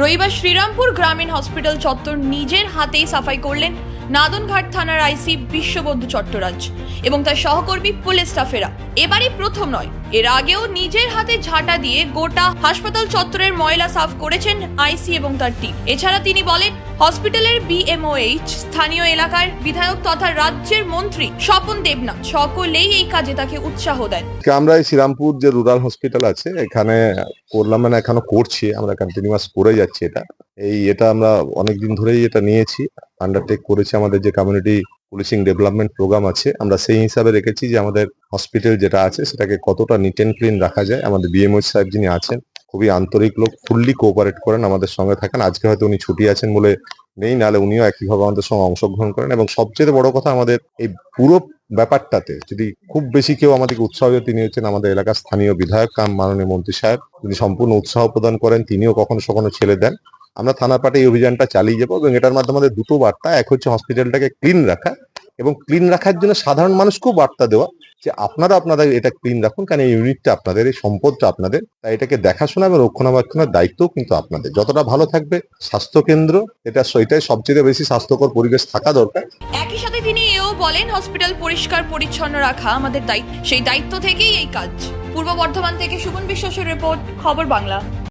রবিবার শ্রীরামপুর গ্রামীণ হসপিটাল চত্বর নিজের হাতেই সাফাই করলেন নাদনঘাট থানার আইসি বিশ্ববন্ধু চট্টরাজ এবং তার সহকর্মী পুলিশ স্টাফেরা। এবারই প্রথম নয়। এর আগেও নিজের হাতে ঝাঁটা দিয়ে গোটা হাসপাতাল চত্বরের ময়লা সাফ করেছেন আইসি এবং তার টিম। এছাড়া তিনি বলেন, হসপিটালের বিএমওএইচ স্থানীয় এলাকার বিধায়ক তথা রাজ্যের মন্ত্রী স্বপন দেবনাথ সকলেই এই কাজে তাকে উৎসাহ দেন। আমরা এই শ্রীরামপুর যে রুরাল হসপিটাল আছে, এখানে করলাম মানে এখনও করছি, আমরা কন্টিনিউয়াস করে যাচ্ছি এটা। এই এটা আমরা অনেকদিন ধরেই এটা নিয়েছি আন্ডারটেক করেছি আমাদের যে কমিউনিটি পুলিশিং ডেভেলপমেন্ট প্রোগ্রাম আছে। আমরা সেই হিসাবে রেখেছি যে আমাদের হসপিটাল যেটা আছে, সেটাকে কতটা নিট অ্যান্ড ক্লিন রাখা যায়। আমাদের বিএমও সাহেব যিনি আছেন, খুবই আন্তরিক লোক ফুললি কোঅপারেট করেন, আমাদের সঙ্গে থাকেন। আজকে হয়তো উনি ছুটি আছেন বলে নেই, নাহলে উনিও একইভাবে আমাদের সঙ্গে অংশগ্রহণ করেন। এবং সবচেয়ে বড় কথা আমাদের এই পুরো ব্যাপারটাতে যদি খুব বেশি কেউ আমাদেরকে উৎসাহ তিনি হচ্ছেন আমাদের এলাকার স্থানীয় বিধায়ক কাম মাননীয় মন্ত্রী সাহেব। তিনি সম্পূর্ণ উৎসাহ প্রদান করেন, তিনিও কখনো কখনো ছেড়ে দেন। আমরা থানা পাটে এই অভিযানটা চালিয়ে যাব এবং এটার মাধ্যমে আমাদের দুটো বার্তা, এক হচ্ছে হসপিটালটাকে ক্লিন রাখা এবং ক্লিন রাখার জন্য সাধারণ মানুষকেও বার্তা দেওয়া যে আপনারা আপনাদের এটা ক্লিন রাখুন, কারণ এই ইউনিটটা আপনাদের, এই সম্পদটা আপনাদের। তাই এটাকে দেখাশোনা এবং রক্ষণাবেক্ষণের দায়িত্বও কিন্তু আপনাদের। যতটা ভালো থাকবে স্বাস্থ্যকেন্দ্র, এটা এটাই সবচেয়ে বেশি স্বাস্থ্যকর পরিবেশ থাকা দরকার। একই সাথে তিনি এও বলেন, হসপিটাল পরিষ্কার, পরিচ্ছন্ন রাখা আমাদের দায়িত্ব, সেই দায়িত্ব থেকেই এই কাজ। পূর্ব বর্ধমান থেকে সুমন বিশ্বাসের রিপোর্ট, খবর বাংলা।